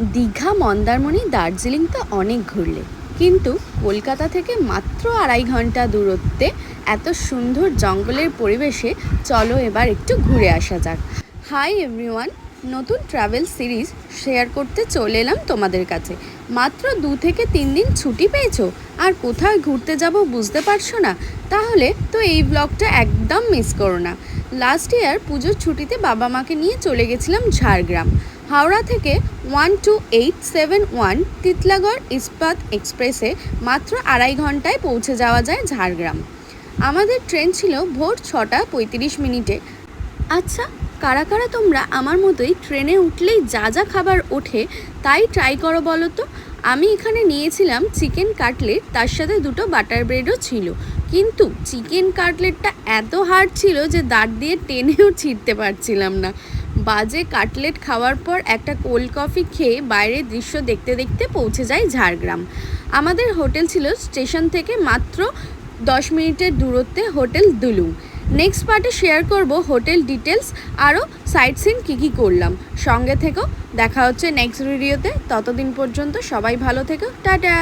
দীঘা, মন্দারমণি, দার্জিলিং তো অনেক ঘুরলে। কিন্তু কলকাতা থেকে মাত্র আড়াই ঘণ্টা দূরত্বে এত সুন্দর জঙ্গলের পরিবেশে চলো এবার একটু ঘুরে আসা যাক। হাই এভরিওয়ান, নতুন ট্রাভেল সিরিজ শেয়ার করতে চলে এলাম তোমাদের কাছে। মাত্র দু থেকে তিন দিন ছুটি পেয়েছ? আর কোথায় ঘুরতে যাব বুঝতে পারছ না? তাহলে তো এই ব্লগটা একদম মিস করো না। লাস্ট ইয়ার পুজোর ছুটিতে বাবা মাকে নিয়ে চলে গেছিলাম ঝাড়গ্রাম। হাওড়া থেকে one two eight seven one Titlagarh Ispat এক্সপ্রেসে মাত্র আড়াই ঘন্টায় পৌঁছে যাওয়া যায় ঝাড়গ্রাম। আমাদের ট্রেন ছিল ভোর ছটা পঁয়ত্রিশ মিনিটে। আচ্ছা কারা কারা তোমরা আমার মতোই ট্রেনে উঠলেই যা যা খাবার ওঠে তাই ট্রাই করো বলো তো? আমি এখানে নিয়েছিলাম চিকেন কাটলেট, তার সাথে দুটো বাটার ব্রেডও ছিল। কিন্তু চিকেন কাটলেটটা এত হার্ড ছিল যে দাঁত দিয়ে টেনেও ছিঁড়তে পারছিলাম না। বাজে কাটলেট খাওয়ার পর একটা কোল্ড কফি খেয়ে বাইরের দৃশ্য দেখতে দেখতে পৌঁছে যায় ঝাড়গ্রাম। আমাদের হোটেল ছিল স্টেশন থেকে মাত্র দশ মিনিটের দূরত্বে হোটেল দুলুং। নেক্সট পার্টে শেয়ার করব হোটেল ডিটেলস, আরও সাইট সিন কী কী করলাম। সঙ্গে থেকো, দেখা হচ্ছে নেক্সট ভিডিওতে। ততদিন পর্যন্ত সবাই ভালো থেকো। টাটা!